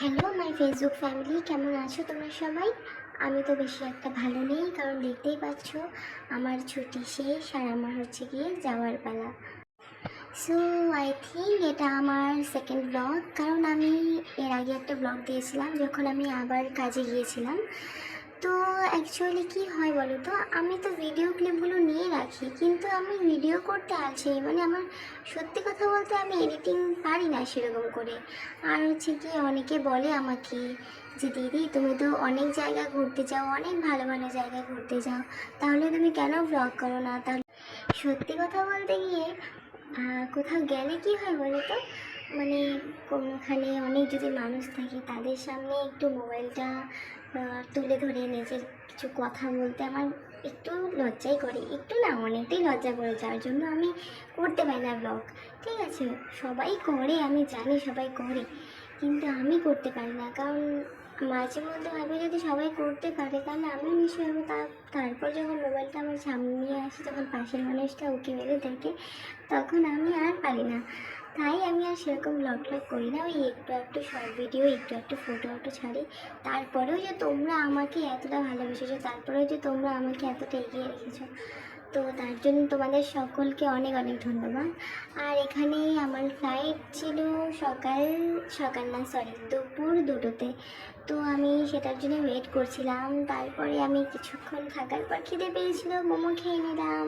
Hello, my Facebook family, কেমন আছো তোমরা সবাই? আমি তো বেশি একটা ভালো নেই, কারণ দেখতেই পাচ্ছ আমার ছুটি শেষ আর আমার হচ্ছে গিয়ে যাওয়ার বেলা সো আই থিঙ্ক এটা আমার সেকেন্ড ব্লগ কারণ আমি এর আগে একটা ব্লগ দিয়েছিলাম, যখন আমি আবার কাজে গিয়েছিলাম। তো অ্যাকচুয়ালি কি হয় বলো তো আমি তো ভিডিও ক্লিপগুলো নিয়ে রাখি, কিন্তু আমি ভিডিও করতে আছি মানে আমার সত্যি কথা বলতে আমি এডিটিং পারি না সেরকম করে। আর হচ্ছে কি, অনেকে বলে আমাকে যে, দিদি, তুমি তো অনেক জায়গা ঘুরতে যাও, অনেক ভালো ভালো জায়গায় ঘুরতে যাও। তাহলে তুমি কেন ব্লগ করো না? তাহলে সত্যি কথা বলতে গিয়ে কোথাও গেলে কি হয় বলো তো মানে কোনোখানে অনেক যদি মানুষ থাকে, তাদের সামনে একটু মোবাইলটা তুলে ধরে নিজের কিছু কথা বলতে আমার একটু লজ্জাই করে। একটু না, অনেকটাই লজ্জা করে, যার জন্য আমি করতে পারি না ব্লগ ঠিক আছে, সবাই করে, আমি জানি সবাই করে, কিন্তু আমি করতে পারি না। কারণ মাঝে মধ্যে ভাবি যদি সবাই করতে পারে, তাহলে আমি নিশ্চয়ই হব। তা, তারপর যখন মোবাইলটা আমার সামনে আসি, যখন পাশের মানুষটা উঁকি মেরে দেখে, তখন আমি আর পারি না। তাই আমি আর সেরকম ব্লগ ট্লগ করি না। ওই একটু একটু শর্ট ভিডিও একটু একটু ফটো ফটো ছাড়ি। তারপরেও যে তোমরা আমাকে এতটা ভালোবেসেছো, তারপরেও যে তোমরা আমাকে এতটা এগিয়ে রেখেছো, তো তার জন্য তোমাদের সকলকে অনেক অনেক ধন্যবাদ। আর এখানে আমার ফ্লাইট ছিল সকাল সকাল না সরি দুপুর দুটোতে। তো আমি সেটার জন্য ওয়েট করছিলাম। তারপরে আমি কিছুক্ষণ থাকার পর খিদে পেয়েছিল, মোমো খেয়ে নিলাম।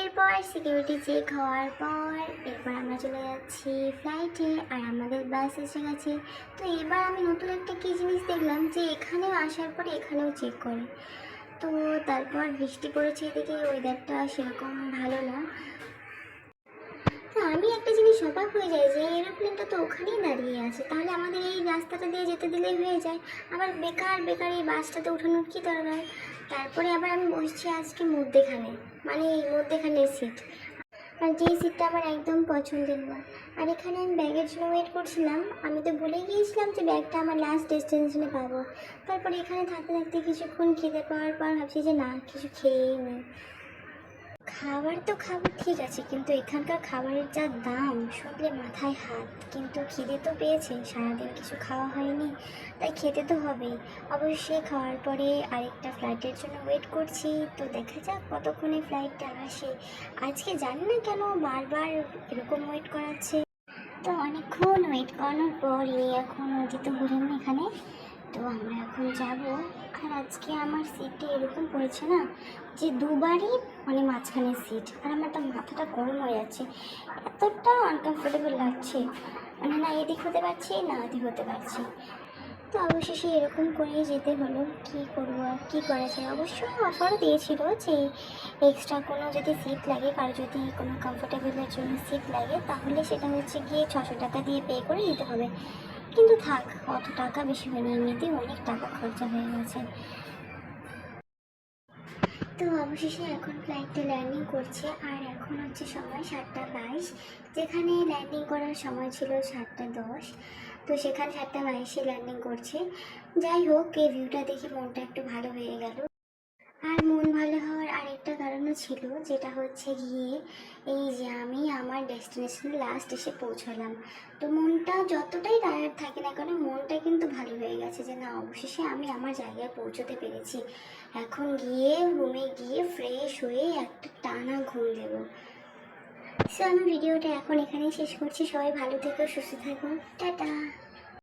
এরপর সিকিউরিটি চেক হওয়ার পর এরপর আমরা চলে যাচ্ছি ফ্লাইটে আর আমাদের বাস এসে গেছে। তো এবার আমি নতুন একটা কী জিনিস দেখলাম যে এখানেও আসার পরে এখানেও চেক করে। তো তারপর বৃষ্টি পড়েছে এদিকে ওয়েদারটা সেরকম ভালো না। আমি একটা জিনিস অবাক হয়ে যাই যে এরোপ্লেনটা তো ওখানেই দাঁড়িয়ে আছে। তাহলে আমাদের এই রাস্তাটা দিয়ে যেতে দিলেই হয়ে যায়। আবার বেকার বেকার এই বাসটাতে ওঠানোর কী দরকার? তারপরে আবার আমি বসছি আজকে মধ্যেখানে মানে এই মধ্যেখানের সিট আর যেই সিটটা আমার একদম পছন্দের না। আর এখানে আমি ব্যাগের জন্য ওয়েট করছিলাম। আমি তো ভুলে গিয়েছিলাম যে ব্যাগটা আমার লাস্ট ডেস্টিনেশনে পাবো। তারপরে এখানে থাকতে থাকতে কিছুক্ষণ খেতে পাওয়ার পর ভাবছি যে না, কিছু খেয়েই নিই। খাবার তো খাব, ঠিক আছে, কিন্তু এখানকার খাবারের যা দাম শুনলে মাথায় হাত। কিন্তু খিদে তো পেয়েছে, সারাদিন কিছু খাওয়া হয়নি, তাই খেতে তো হবেই। অবশ্যই খাওয়ার পরে আরেকটা ফ্লাইটের জন্য ওয়েট করছি, তো দেখা যাক কতক্ষণে ফ্লাইটটা আসে। আজকে জানি না কেন বারবার এরকম ওয়েট করাচ্ছে। তো অনেকক্ষণ ওয়েট করানোর পর এখন উদিত হলেন এখানে। তো আমরা এখন যাব। আর আজকে আমার সিটটা এরকম পড়েছে না যে দুবারই মানে মাঝখানে সিট আর আমার তো মাথাটা গরম হয়ে যাচ্ছে। এতটা আনকমফোর্টেবল লাগছে। মানে না এদিক হতে পারছি, না ওদিক হতে পারছি। তো অবশেষে এরকম করেই যেতে হলো। কি করব আর কী করা যায়? অবশ্যই অফারও দিয়েছিল যে এক্সট্রা কোনো যদি সিট লাগে, কারও যদি কোনো কমফোর্টেবলের জন্য সিট লাগে, তাহলে সেটা হচ্ছে গিয়ে ছশো টাকা দিয়ে পে করে নিতে হবে। কিন্তু থাক, অত টাকা বেশি হয়নি এমনিতেই অনেক টাকা খরচা হয়ে গেছে। তো অবশেষে এখন ফ্লাইটটা ল্যান্ডিং করছে, আর এখন হচ্ছে সময় সাতটা বাইশ। যেখানে ল্যান্ডিং করার সময় ছিল সাতটা দশ। তো সেখানে সাতটা বাইশে ল্যান্ডিং করছে। যাই হোক, এই ভিউটা দেখে মনটা একটু ভালো হয়ে গেল। আর মন ভালো হওয়ার আরেকটা কারণও ছিল, যেটা হচ্ছে গিয়ে এই যে আমি আমার ডেস্টিনেশনে লাস্ট এসে পৌঁছালাম। তো মনটা যতটাই টায়ার্ড থাকে না কারণ মনটা কিন্তু ভালো হয়ে গেছে যে না, অবশেষে আমি আমার জায়গায় পৌঁছতে পেরেছি। এখন গিয়ে রুমে গিয়ে ফ্রেশ হয়ে একটা টানা ঘুম দেবো। সো আমি ভিডিওটা এখন এখানেই শেষ করছি। সবাই ভালো থেকো, সুস্থ থাকো। টাটা!